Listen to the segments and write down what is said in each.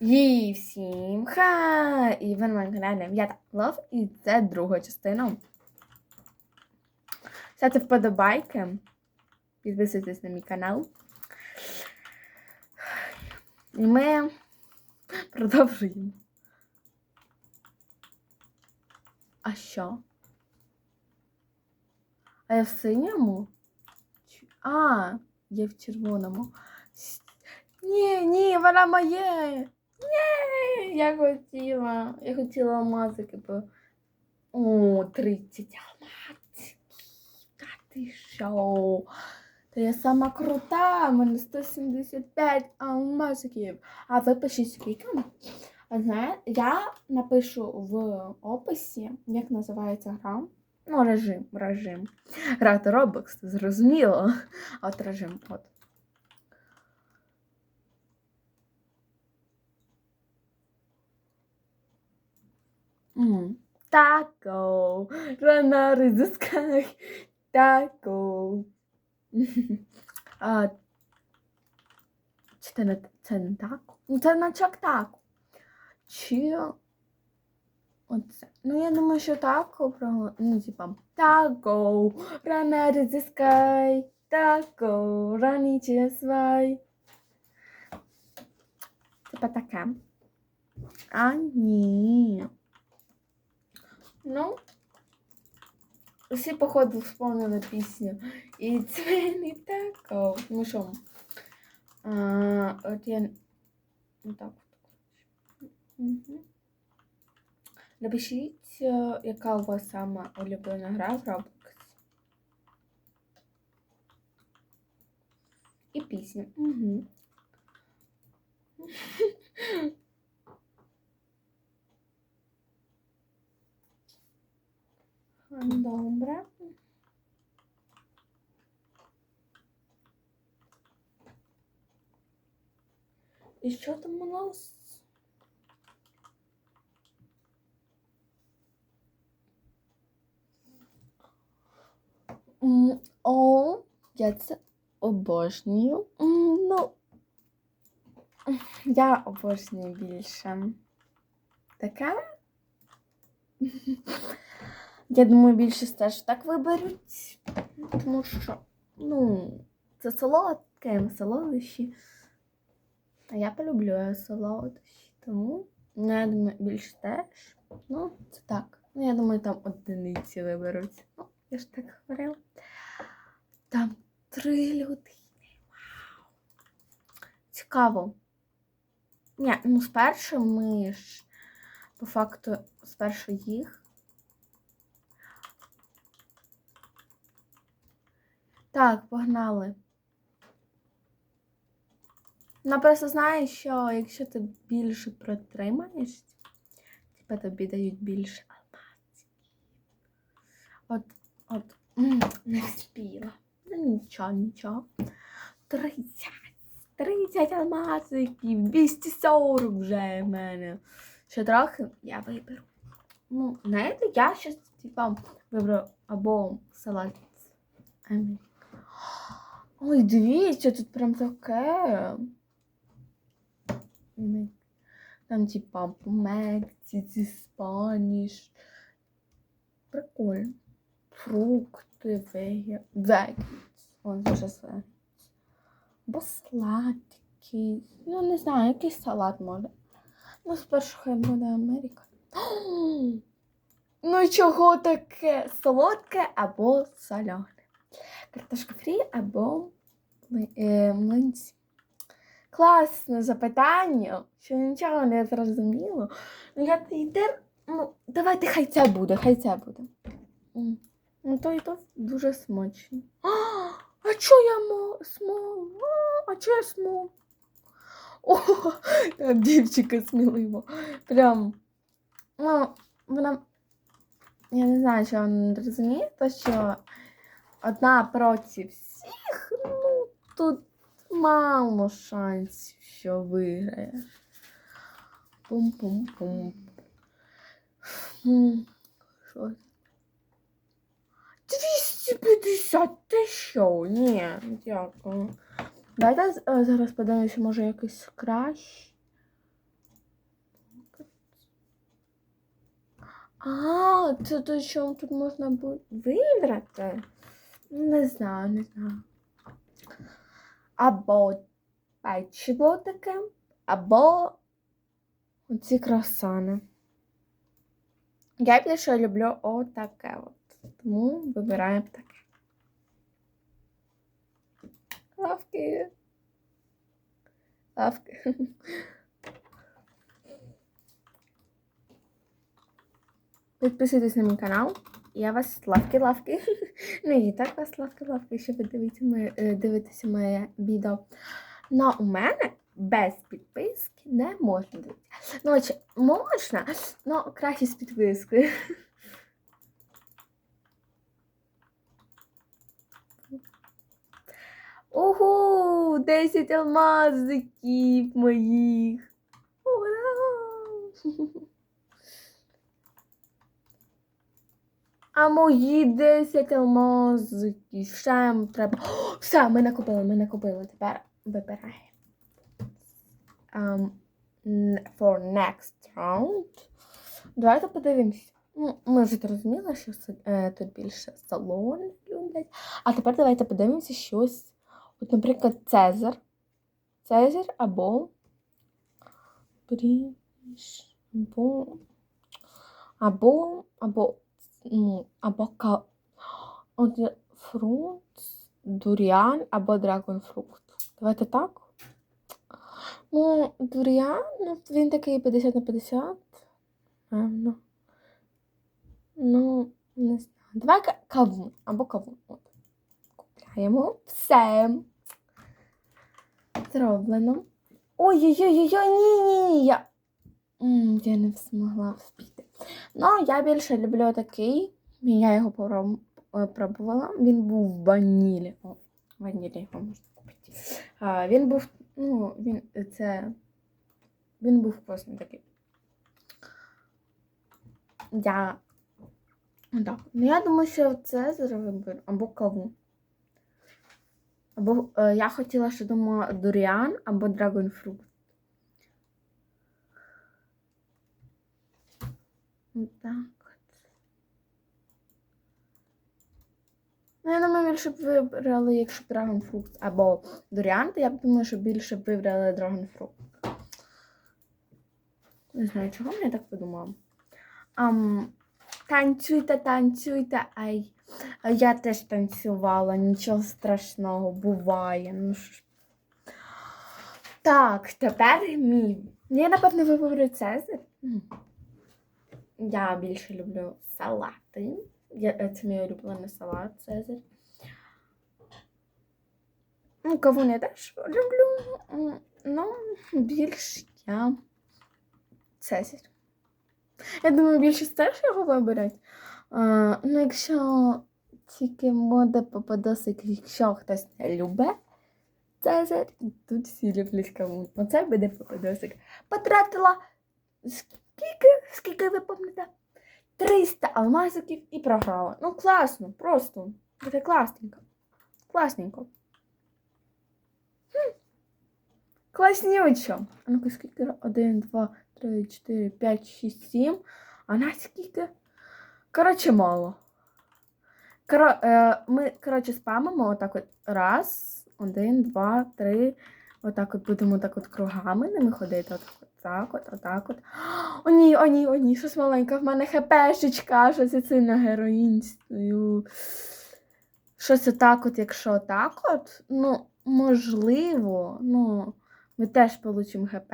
І всім ха! І ви на моєму каналі я так Лов, і це друга частина. Ставте вподобайки. Підписуйтесь на мій канал. І ми продовжуємо. А що? А я в синьому? А, я в червоному. Ні, ні, вона моє. Ні, я хотіла. Я хотіла алмазики, бо. О, 30 алмазиків. Та ти що? Та я сама крута, у мене 175 алмазиків. А ви пишіть скільки? Знаєте, я напишу в описі, як називається гра. Ну, режим, режим. Грати Roblox, зрозуміло. От режим, от. М. Тако. Ранари the sky. Тако. А, чи це не, це не тако? Ну, це наче тако. Чи... Оце. Ну, я думаю, що тако, про... ну, типа, тако, ранари the sky. Тако, раніше свай. Типа таке. А, ні. Ну, всі, походу, вспомнили пісню. І це не тако. Ну що? А, от я... Так. Угу. Напишіть, е, яка у вас сама улюблена гра в Roblox. І пісня. Угу. І що там у нас? О, я це обожнюю. Ну, я обожнюю більше. Таке? Я думаю, більшість теж так виберуть, тому що, ну, це солодке, солодощі. А я полюблю солодощі, тому, ну, я думаю, більше теж. Ну, це так. Ну, я думаю, там одиниці виберуть. Ну, я ж так говорила. Там три людини. Вау. Цікаво. Ні, ну спершу ми ж по факту спершу їх. Так, погнали. Ну, просто знаєш, що якщо ти більше протримаєш, типа тобі дають більше алмазів. От, от, не вспіла. Ну нічого, нічого. 30. 30 алмазиків, 240 вже в мене. Ще трохи я виберу. Ну, знаєте, я щось, типа, виберу або салат. Ой, дивіться, тут прям таке. Там, типа, помекці, ці спаніш. Прикольно. Фрукти, вегі. Вегі. Ой, дуже вегі. Або сладкий. Ну, не знаю, якийсь салат може. Ну, спершу хай буде Америка. Ну, чого таке? Солодке або соляне? Картошка фрі або е, млинці. Класне запитання, що нічого не зрозуміло. Ну, я йде, ну, давайте хай це буде, хай це буде. Ну, то і то дуже смачно. А, а чо я мо, смо? А, а чо я смо? О, там дівчинка сміливо. Прям, ну, вона, я не знаю, що вона розуміє, то що одна проти всіх, ну, тут мало шансів, що виграє. Пум-пум-пум. Ну, що? 250 ти що? Ні, дякую. Давайте е, зараз подивимося, може якийсь краще. А, це то, що тут можна буде вибрати? Не знаю, не знаю. Або печиво таке, або оці красани. Я більше люблю отаке от. Тому вибираємо таке. Лавки. Лавки. Підписуйтесь на мій канал. Я вас лавки-лавки. Ну і так вас лавки-лавки, що ви дивитеся моє, е, дивитеся моє відео. Ну, у мене без підписки не можна дивитися. Ну, чи можна, але краще з підпискою. Ого, 10 алмазиків моїх. Ура! А мої 10 алмазиків. Ще треба. Все, ми накупили, ми накупили. Тепер вибираємо. Um, for next round. Давайте подивимось. Ну, ми вже зрозуміли, що е, тут більше салон люблять. А тепер давайте подивимося щось. От, наприклад, Цезар. Цезар або. Бріш. Або. Або. Або. Ну, або ка... От фрукт, дуріан або драгонфрукт. Давайте так. Ну, дуріан, ну, він такий 50 на 50. Певно. Ну, не знаю. Давай кавун або кавун. От. Купляємо все. Зроблено. Ой-ой-ой-ой, ні-ні-ні. Я... Я не змогла вспіти. Ну, я більше люблю такий. Я його е, пробувала. Він був в ванілі. О, ванілі його можна купити. А, він був, ну, він це. Він був класний такий. Я. Так. Ну, я думаю, що це виберу. Або каву. Або е, я хотіла ще думала дуріан або драгонфрукт. Так от. Ну, я думаю, більше б вибрали, якщо драгонфрукт або дуріан, я б думаю, що більше б вибрали драгонфрукт. Не знаю, чого я так подумала. Ам, танцюйте, танцюйте, ай. А я теж танцювала, нічого страшного, буває. Ну, ж. Так, тепер мій. Я, напевно, виберу Цезар. Я більше люблю салати. Я, е, це мій улюблений салат Цезар. Ну, кавун я теж люблю. Ну, більш я Цезар. Я думаю, більшість теж його виберуть. Ну, якщо тільки мода попадосик, якщо хтось не любить Цезар, тут всі люблять кавун. Оце буде попадосик. Потратила скільки, скільки ви пам'ятаєте? 300 алмазиків і програла. Ну, класно, просто. Це класненько. Класненько. Хм. Класнючо. А ну-ка, скільки? 1, 2, 3, 4, 5, 6, 7. А на скільки? Коротше, мало. Коро, е, ми, коротше, спамимо отак от. Раз, один, два, три. Отак от будемо так от кругами ними ходити. От, так от, отак от. О, ні, о, ні, о, ні, щось маленьке, в мене хпшечка, щось я сильно героїнствую. Щось отак от, якщо так от, ну, можливо, ну, ми теж получимо хп.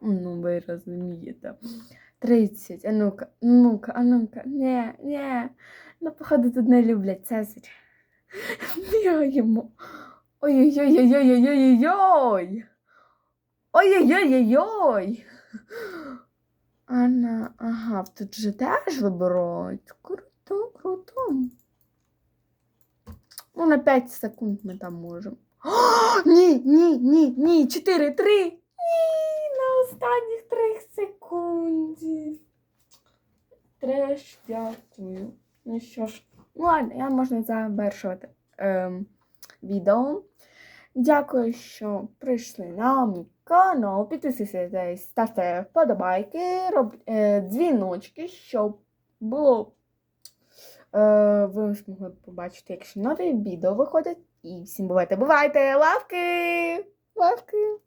Ну, ви розумієте. 30. А ну-ка, ну-ка, а ну-ка. Ні, ні. Ну, походу, тут не люблять Цезарь. Бігаємо. Ой-ой-ой-ой-ой-ой-ой-ой. Ой-ой-ой-ой-ой. Анна, ага, тут же теж вибирають. Круто, круто. Ну, на 5 секунд ми там можемо. Ні, ні, ні, ні, 4, 3. Ні, на останніх 3 секунді. Треш, дякую. Ну що ж, ну ладно, я можна завершувати ем, відео. Дякую, що прийшли на мій канал. Підписуйтесь, ставте вподобайки, роб, е, дзвіночки, щоб було. Е, ви змогли побачити, якщо нові відео виходять. І всім бувайте, бувайте! Лавки! Лавки!